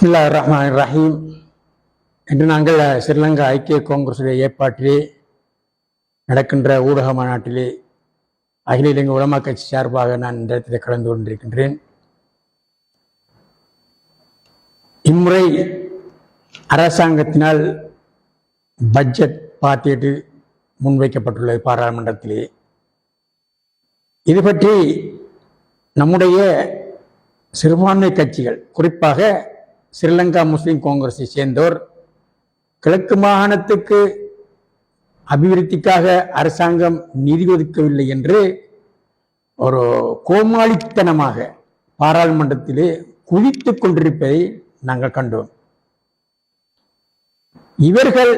பிஸ்மில்லா ரஹ்மான் ரஹீம் இன்று நாங்கள் ஸ்ரீலங்கா ஐக்கிய காங்கிரசுடைய ஏற்பாட்டிலே நடக்கின்ற ஊடக மாநாட்டிலே அகில இலங்கை உலமா கட்சி சார்பாக நான் இந்த இடத்தில் கலந்து கொண்டிருக்கின்றேன். இம்முறை அரசாங்கத்தினால் பட்ஜெட் பாத்தியட்டு முன்வைக்கப்பட்டுள்ளது பாராளுமன்றத்திலே. இது பற்றி நம்முடைய சிறுபான்மை கட்சிகள் குறிப்பாக ஸ்ரீலங்கா முஸ்லிம் காங்கிரஸை சேர்ந்தோர் கிழக்கு மாகாணத்துக்கு அபிவிருத்திக்காக அரசாங்கம் நிதி ஒதுக்கவில்லை என்று ஒரு கோமாளித்தனமாக பாராளுமன்றத்திலே குவித்துக் கொண்டிருப்பதை நாங்கள் கண்டோம். இவர்கள்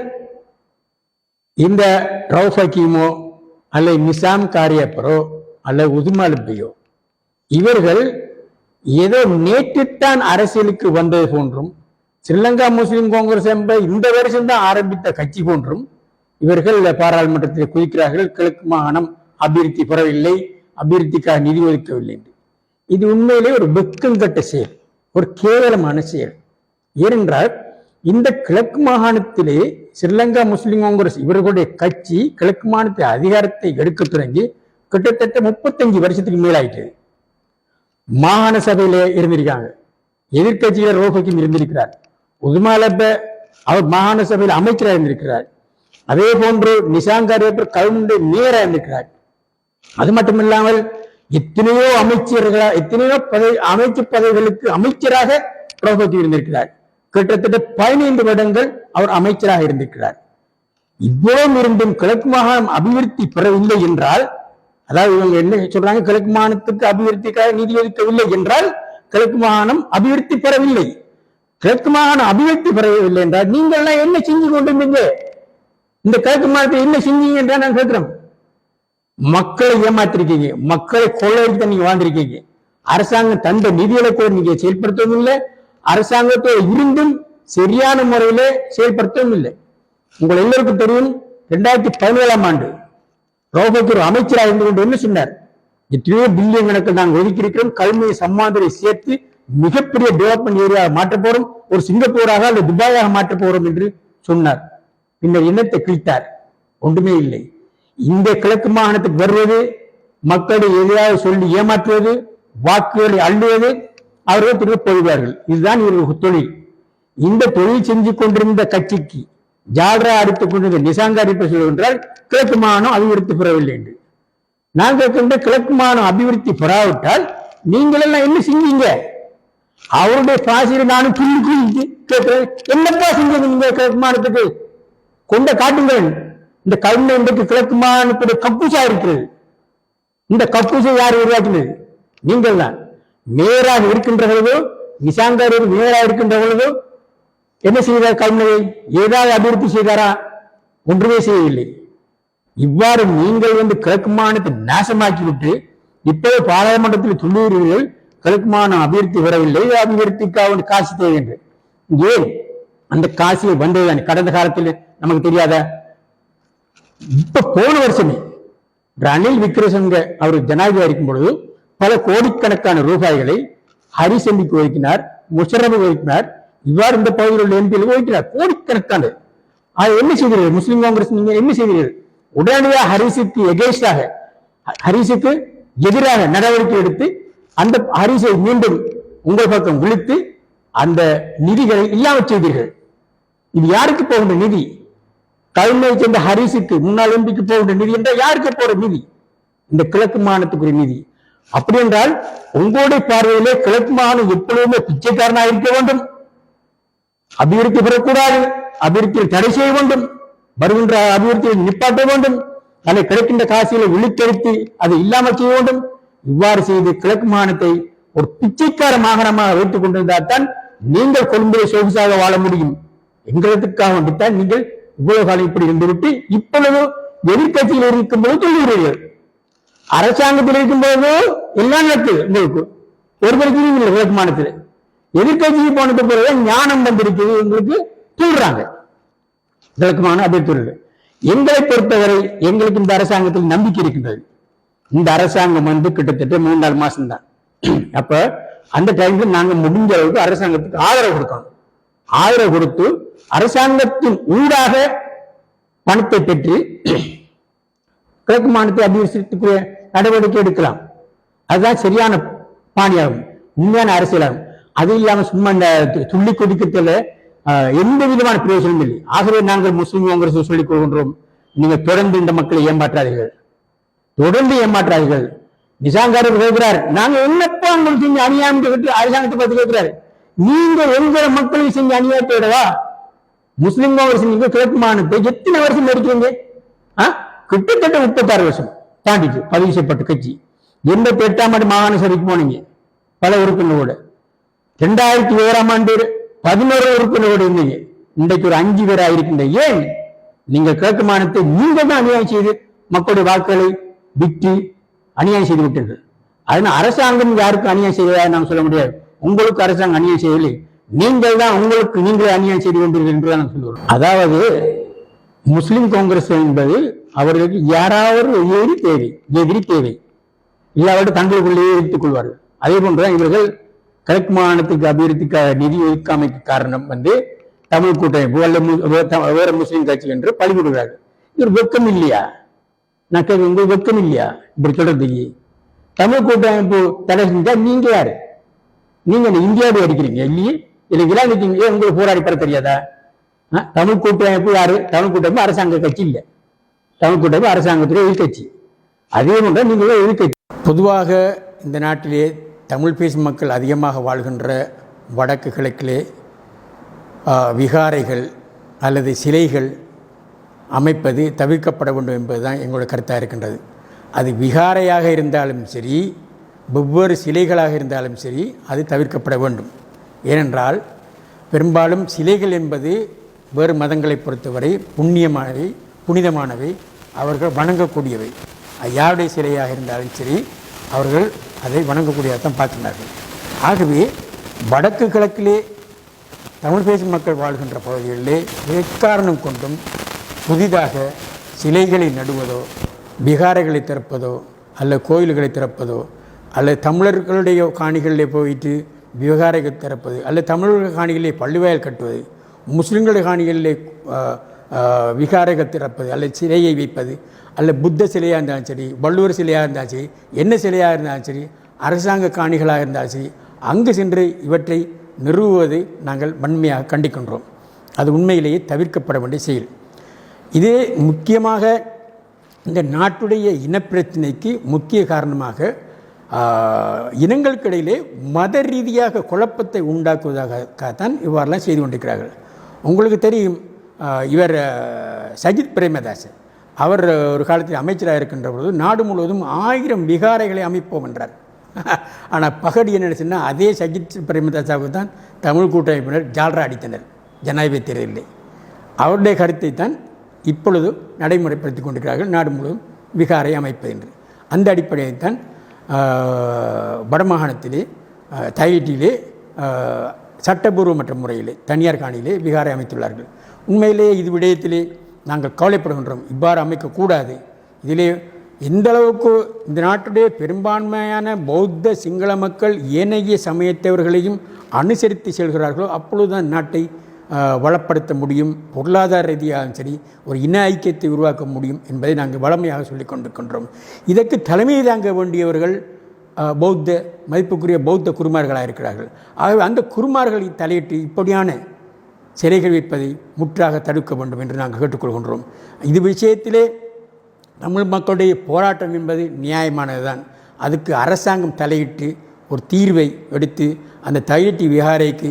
இந்த ரவுஃப் ஹக்கீமோ அல்லது நிசாம் காரியப்பரோ அல்லது உதுமாலுப்பையோ இவர்கள் ஏதோ நேற்றுத்தான் அரசியலுக்கு வந்தது போன்றும் ஸ்ரீலங்கா முஸ்லிம் காங்கிரஸ் என்ப இந்த வருஷம் தான் ஆரம்பித்த கட்சி போன்றும் இவர்கள் பாராளுமன்றத்தில் குதிக்கிறார்கள் கிழக்கு மாகாணம் அபிவிருத்தி பெறவில்லை அபிவிருத்திக்காக நிதி ஒதுக்கவில்லை என்று. இது உண்மையிலே ஒரு வெக்கங்கட்ட செயல் ஒரு கேவலமான செயல். ஏனென்றால் இந்த கிழக்கு மாகாணத்திலே ஸ்ரீலங்கா முஸ்லிம் காங்கிரஸ் இவர்களுடைய கட்சி கிழக்கு மாகாணத்தை அதிகாரத்தை எடுக்க தொடங்கி கிட்டத்தட்ட முப்பத்தஞ்சு வருஷத்துக்கு மேலாயிட்டது. மாகாண சபையில இருந்திருக்காங்க. எதிர்கட்சியில ரோஹிக்கும் இருந்திருக்கிறார். உதுமாலப்ப அவர் மாகாண சபையில் அமைச்சராக இருந்திருக்கிறார். அதே போன்று நிசாங்கரேப்பர் கவுண்டு மேயராக இருந்திருக்கிறார். அது மட்டுமில்லாமல் எத்தனையோ அமைச்சர்களா எத்தனையோ பதவி அமைச்சு பதவிகளுக்கு அமைச்சராக ரோஹிக்கு இருந்திருக்கிறார். கிட்டத்தட்ட பதினைந்து வருடங்கள் அவர் அமைச்சராக இருந்திருக்கிறார். இவ்வளவு இருந்தும் கிழக்கு மாகாணம் அபிவிருத்தி பெறவில்லை என்றால் அதாவது இவங்க என்ன சொல்றாங்க? கிழக்கு மாகாணத்துக்கு அபிவிருத்திக்காக நிதி ஒதுக்கவில்லை என்றால் கிழக்கு மாகாணம் அபிவிருத்தி பெறவில்லை. கிழக்கு மாகாணம் அபிவிருத்தி பெறவில்லை என்றால் நீங்கள் எல்லாம் என்ன செஞ்சு கொண்டிருந்தீங்க? இந்த கிழக்கு மாகாணத்தை என்ன செஞ்சீங்க என்றால் நான் கேட்கிறேன் மக்களை ஏமாத்திருக்கீங்க. மக்களை கொள்ளையடித்த நீங்க வாழ்ந்திருக்கீங்க. அரசாங்கம் தந்த நிதிகளை கூட நீங்க செயல்படுத்தவும் இல்லை. அரசாங்கத்தோடு இருந்தும் சரியான முறையில செயல்படுத்தவும் இல்லை. உங்கள் எல்லோருக்கும் தெரியும் ரெண்டாயிரத்தி பதினேழாம் ஆண்டு ரோபோக்கு அமைச்சராக இருந்து கொண்டு என்ன சொன்னார்? எத்தனையோ பில்லியன் கணக்கில் நாங்கள் ஒதுக்கி இருக்கிறோம் கல்வியை சம்மாந்தரை சேர்த்து மிகப்பெரிய டெவலப்மெண்ட் ஏரியாவை மாற்ற போறோம். ஒரு சிங்கப்பூராக அல்லது துபாயாக மாற்ற போறோம் என்று சொன்னார். பின்னர் இனத்தை கிழித்தார்? ஒன்றுமே இல்லை. இந்த கிழக்கு மாகாணத்துக்கு வருவது மக்களை எதிராக சொல்லி ஏமாற்றுவது வாக்குகளை அள்ளுவது அவர்கள் திரும்ப போய்வார்கள் இதுதான் இவர்கள் தொழில். இந்த தொழில் செஞ்சு கொண்டிருந்த கட்சிக்கு ஜால்ரா அடித்துக் கொண்டிருந்த நிசாங்க அடிப்பு சொல்கின்றால் கிழக்கு மாகாணம் அபிவிருத்தி பெறவில்லை என்று. நான் கேட்கின்ற கிழக்கு மாகாணம் அபிவிருத்தி பெறாவிட்டால் நீங்கள் எல்லாம் என்ன செஞ்சீங்க அவருடைய பாசியில் நானும் புள்ளி புள்ளி கேட்கிறேன் என்னப்பா செஞ்சது நீங்க கிழக்கு மாகாணத்துக்கு? கொண்ட காட்டுங்கள். இந்த கருணை இன்றைக்கு கிழக்கு மாகாணத்துடைய கப்பூசா இருக்கிறது. இந்த கப்பூசை யார் உருவாக்கினது? நீங்கள் தான் நேராக இருக்கின்ற பொழுதோ நிசாங்கர் மேயராக இருக்கின்ற பொழுதோ என்ன செய்தார் கல்முனை ஏதாவது அபிவிருத்தி செய்தாரா? ஒன்றுமே செய்யவில்லை. இவ்வாறு நீங்கள் வந்து கிழக்கு மாநிலத்தை நாசமாக்கி விட்டு இப்போது பாராளுமன்றத்தில் சொல்லுகிறீர்கள் கிழக்கு மாநிலம் அபிவிருத்தி வரவில்லை அபிவிருத்திக்காக காசு தேவை என்று. ஏன்? அந்த காசு வந்ததுதான்? கடந்த காலத்தில் நமக்கு தெரியாத? இப்ப போன வருஷமே ரணில் விக்ரமசிங்க அவர் ஜனாதிபதி இருக்கும் பொழுது பல கோடிக்கணக்கான ரூபாய்களை ஹரிசந்திக்கு ஒதுக்கினார் முஷரஃபு ஒதுக்கினார் இவ்வாறு இந்த பகுதியில் உள்ள எம்பியில் ஒதுக்கினார் கோடிக்கணக்கான. அதை என்ன செய்கிறீர்கள்? முஸ்லிம் காங்கிரஸ் நீங்க என்ன செய்கிறீர்கள்? உடனடியாக ஹரிசுக்கு எகேஸ்டாக ஹரிசுக்கு எதிராக நடவடிக்கை எடுத்து அந்த ஹரிசை மீண்டும் உங்கள் பக்கம் விழித்து அந்த நிதிகளை இல்லாமல் செய்தீர்கள். இது யாருக்கு போகின்ற நிதி? கல்மையை சேர்ந்த ஹரிசுக்கு முன்னாள் எம்பிக்கு போகின்ற நிதி என்றால் யாருக்கு போற நிதி? இந்த கிழக்கு மாகாணத்துக்குரிய நிதி. அப்படி என்றால் உங்களுடைய பார்வையிலே கிழக்கு மாகாணம் எப்பொழுதுமே பிச்சைக்காரனாக இருக்க வேண்டும். அபிவிருத்தி பெறக்கூடாது. அபிவிருத்தியில் தடை செய்ய வேண்டும். வருகின்ற அபிவிருத்தியை நிப்பாட்ட வேண்டும். அதை கிடைக்கின்ற காசிகளை விழித்தெடுத்து அதை இல்லாமல் செய்ய வேண்டும். இவ்வாறு செய்து கிழக்கு மாகாணத்தை ஒரு பிச்சைக்கார மாகாணமாக வைத்துக் கொண்டிருந்தால் தான் நீங்கள் கொழும்பிலே சொகுசாக வாழ முடியும். எங்களுக்காக வந்துத்தான் நீங்கள் இவ்வளவு காலம் இப்படி இருந்துவிட்டு இப்பொழுது எதிர்கட்சியில் இருக்கும்போது சொல்லுகிறீர்கள். அரசாங்கத்தில் இருக்கும் போது எல்லாம் நடக்குது உங்களுக்கு. ஒரு பிரச்சனையும் இல்லை கிழக்கு மாநிலத்தில். எதிர்கட்சிக்கு போனது பிறகு ஞானம் வந்திருக்குது. எங்களுக்கு சொல்றாங்க கிழக்கு அதே அப்படி எங்களை பொறுத்தவரை எங்களுக்கு இந்த அரசாங்கத்தில் நம்பிக்கை இருக்கின்றது இந்த அரசாங்கம் வந்து கிட்டத்தட்ட மூணு நாலு மாசம் தான் அப்ப அந்த டைம்ல நாங்க முடிஞ்ச அளவுக்கு அரசாங்கத்துக்கு ஆதரவு கொடுக்கணும். ஆதரவு கொடுத்து அரசாங்கத்தின் ஊடாக பணத்தை பெற்று கிழக்கு மாநிலத்தை அபிவிருத்திக்குரிய நடவடிக்கை எடுக்கலாம். அதுதான் சரியான பாணியாகும். உண்மையான அரசியலாகும். அது இல்லாம சும்மா இந்த து- துள்ளி கொதிக்கத்துல எந்த விதமான பிரயோஜனம் இல்லை. ஆகவே நாங்கள் முஸ்லீம் காங்கிரஸ் சொல்லிக் கொள்கின்றோம் நீங்க தொடர்ந்து இந்த மக்களை ஏமாற்றாதீர்கள். தொடர்ந்து ஏமாற்றாதீர்கள். நிசாங்காரர் கேட்கிறார் நாங்க என்னப்பா உங்களுக்கு செஞ்ச அநியாயம் கேட்டு அரசாங்கத்தை பார்த்து கேட்கிறாரு? நீங்க எங்கிற மக்களுக்கு செஞ்ச அநியாயத்தை விடவா? முஸ்லிம் காங்கிரஸ் நீங்க கிழக்குமானத்தை எத்தனை வருஷம் நடிக்கிறீங்க ஆ? கிட்டத்தட்ட முப்பத்தாறு வருஷம். தாண்டிச்சு பதிவு செய்யப்பட்ட கட்சி. எண்பத்தி எட்டாம் ஆண்டு மாகாண சபைக்கு போனீங்க பல உறுப்பினர்களோட. ரெண்டாயிரத்தி ஏழாம் ஆண்டு பதினோரு உறுப்பினரோடு இருந்தீங்க இன்றைக்கு ஒரு அஞ்சு பேர் ஆயிருக்கின்ற ஏன்? நீங்க கிழக்கு மாநிலத்தை நீங்க தான் அநியாயம் செய்து மக்களுடைய வாக்குகளை விட்டு அநியாயம் செய்து விட்டீர்கள். அதனால அரசாங்கம் யாருக்கு அநியாயம் செய்வதா நாம் சொல்ல முடியாது. உங்களுக்கு அரசாங்கம் அநியாயம் செய்யவில்லை. நீங்கள் தான் உங்களுக்கு நீங்களே அநியாயம் செய்து கொண்டீர்கள் என்று நான் சொல்லுவோம் அதாவது முஸ்லிம் காங்கிரஸ் என்பது அவர்களுக்கு யாராவது எதிரி தேவை. எதிரி தேவை. இல்லாவிட்டு தங்களுக்குள்ளேயே வைத்துக் கொள்வார்கள். அதே போன்றுதான் இவர்கள் கிழக்கு மாநிலத்துக்கு அபிவிருத்திக்காக நிதி ஒதுக்காமைக்கு காரணம் வந்து தமிழ் கூட்டமைப்பு அல்ல வேற முஸ்லீம் கட்சி என்று பழிவிடுகிறார்கள் இது ஒரு வெக்கம் இல்லையா? நான் கேட்க உங்களுக்கு வெக்கம் இல்லையா? இப்படி சொல்றதுக்கு தமிழ் கூட்டமைப்பு தடை செஞ்சா நீங்க யாரு? நீங்க என்ன இந்தியாவை அடிக்கிறீங்க இல்லையே. இல்லை இலங்கைக்கு உங்களுக்கு போராடி பெற தெரியாதா? ஆ? தமிழ் கூட்டமைப்பு யாரு? தமிழ் கூட்டமைப்பு அரசாங்க கட்சி இல்லை. தமிழ் கூட்டமைப்பு அரசாங்கத்துடைய எதிர்கட்சி அதே போன்ற நீங்கள் எதிர்கட்சி பொதுவாக இந்த நாட்டிலே தமிழ் பேசும் மக்கள் அதிகமாக வாழ்கின்ற வடக்கு கிழக்கிலே விகாரைகள் அல்லது சிலைகள் அமைப்பது தவிர்க்கப்பட வேண்டும் என்பதுதான் எங்களோட கருத்தாக இருக்கின்றது. அது விகாரையாக இருந்தாலும் சரி வெவ்வேறு சிலைகளாக இருந்தாலும் சரி அது தவிர்க்கப்பட வேண்டும். ஏனென்றால் பெரும்பாலும் சிலைகள் என்பது வேறு மதங்களை பொறுத்தவரை புண்ணியமானவை புனிதமானவை அவர்கள் வணங்கக்கூடியவை. யாருடைய சிலையாக இருந்தாலும் சரி அவர்கள் அதை வணங்கக்கூடியதான் பார்க்கிறார்கள் ஆகவே வடக்கு கிழக்கிலே தமிழ் பேசும் மக்கள் வாழ்கின்ற பகுதிகளிலே எக்காரணம் கொண்டும் புதிதாக சிலைகளை நடுவதோ விகாரைகளை திறப்பதோ அல்ல கோயில்களை திறப்பதோ அல்லது தமிழர்களுடைய காணிகளிலே போயிட்டு விவகாரங்கள் திறப்பது அல்ல தமிழர்கள் காணிகளிலே பள்ளிவாயல் கட்டுவது முஸ்லிம்களுடைய காணிகளிலே விகாரக திறப்பது அல்லது சிலையை வைப்பது அல்ல புத்த சிலையாக இருந்தாலும் சரி வள்ளுவர் சிலையாக இருந்தாலும் சரி என்ன சிலையாக இருந்தாலும் சரி அரசாங்க காணிகளாக இருந்தாலும் சரி அங்கு சென்று இவற்றை நிறுவுவதை நாங்கள் வன்மையாக கண்டிக்கின்றோம். அது உண்மையிலேயே தவிர்க்கப்பட வேண்டிய செயல். இதே முக்கியமாக இந்த நாட்டுடைய இனப்பிரச்சனைக்கு முக்கிய காரணமாக இனங்களுக்கு இடையிலே மத ரீதியாக குழப்பத்தை உண்டாக்குவதாகத்தான் இவ்வாறெல்லாம் செய்து கொண்டிருக்கிறார்கள். உங்களுக்கு தெரியும் இவர் சஜித் பிரேமதாசன் அவர் ஒரு காலத்தில் அமைச்சராக இருக்கின்ற பொழுது நாடு முழுவதும் ஆயிரம் விகாரைகளை அமைப்போம் என்றார். ஆனால் பகடி என்ன அதே சஜித் பிரேமதாசாவுக்கு தான் தமிழ் கூட்டமைப்பினர் ஜால்ரா அடித்தனர். ஜனாதிபதி தேர்தலில். அவருடைய கருத்தை தான் இப்பொழுது நடைமுறைப்படுத்தி கொண்டிருக்கிறார்கள் நாடு முழுவதும் விகாரை அமைப்பது என்று. அந்த அடிப்படையில் தான் வடமாகாணத்திலே ஆஹ், சட்டபூர்வமற்ற முறையிலே தனியார் காணியிலே விகாரை அமைத்துள்ளார்கள். உண்மையிலேயே இது விடயத்திலே நாங்கள் கவலைப்படுகின்றோம். இவ்வாறு அமைக்கக்கூடாது. இதிலே எந்த அளவுக்கு இந்த நாட்டுடைய பெரும்பான்மையான பௌத்த சிங்கள மக்கள் ஏனைய சமயத்தவர்களையும் அனுசரித்து செல்கிறார்களோ அப்பொழுதுதான் நாட்டை வளப்படுத்த முடியும். பொருளாதார ரீதியாகவும் சரி ஒரு இன ஐக்கியத்தை உருவாக்க முடியும் என்பதை நாங்கள் வளமையாக சொல்லிக் கொண்டிருக்கின்றோம். இதற்கு தலைமை தாங்க வேண்டியவர்கள் பௌத்த மதிப்புக்குரிய பௌத்த குருமார்களாக இருக்கிறார்கள். ஆகவே அந்த குருமார்களை தலையிட்டு இப்படியான சிலைகள் வைப்பதை முற்றாக தடுக்க வேண்டும் என்று நாங்கள் கேட்டுக்கொள்கின்றோம். இது விஷயத்திலே தமிழ் மக்களுடைய போராட்டம் என்பது நியாயமானதுதான். அதுக்கு அரசாங்கம் தலையிட்டு ஒரு தீர்வை எடுத்து அந்த தையட்டி விகாரைக்கு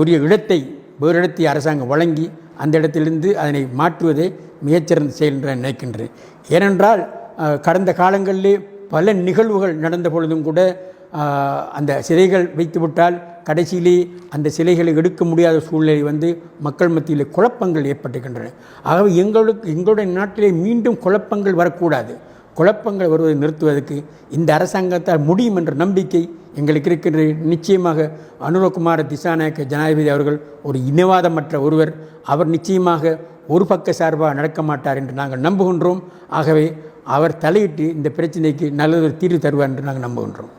உரிய இடத்தை வேறு இடத்தை அரசாங்கம் வழங்கி அந்த இடத்திலிருந்து அதனை மாற்றுவதே மிகச்சிறந்த செயல் என்று நினைக்கின்றேன். ஏனென்றால் கடந்த காலங்களிலே பல நிகழ்வுகள் நடந்த பொழுதும் கூட அந்த சிலைகள் வைத்துவிட்டால் கடைசியிலே அந்த சிலைகளை எடுக்க முடியாத சூழ்நிலை வந்து மக்கள் மத்தியில் குழப்பங்கள் ஏற்பட்டுகின்றன. ஆகவே எங்களுக்கு எங்களுடைய நாட்டிலே மீண்டும் குழப்பங்கள் வரக்கூடாது. குழப்பங்கள் வருவதை நிறுத்துவதற்கு இந்த அரசாங்கத்தால் முடியும் என்ற நம்பிக்கை எங்களுக்கு இருக்கின்ற நிச்சயமாக அனுரகுமார திசாநாயக்க ஜனாதிபதி அவர்கள் ஒரு இனவாதமற்ற ஒருவர். அவர் நிச்சயமாக ஒரு பக்க சார்பாக நடக்க மாட்டார் என்று நாங்கள் நம்புகின்றோம். ஆகவே அவர் தலையிட்டு இந்த பிரச்சனைக்கு நல்லதொரு தீர்வு தருவார் என்று நாங்கள் நம்புகின்றோம்.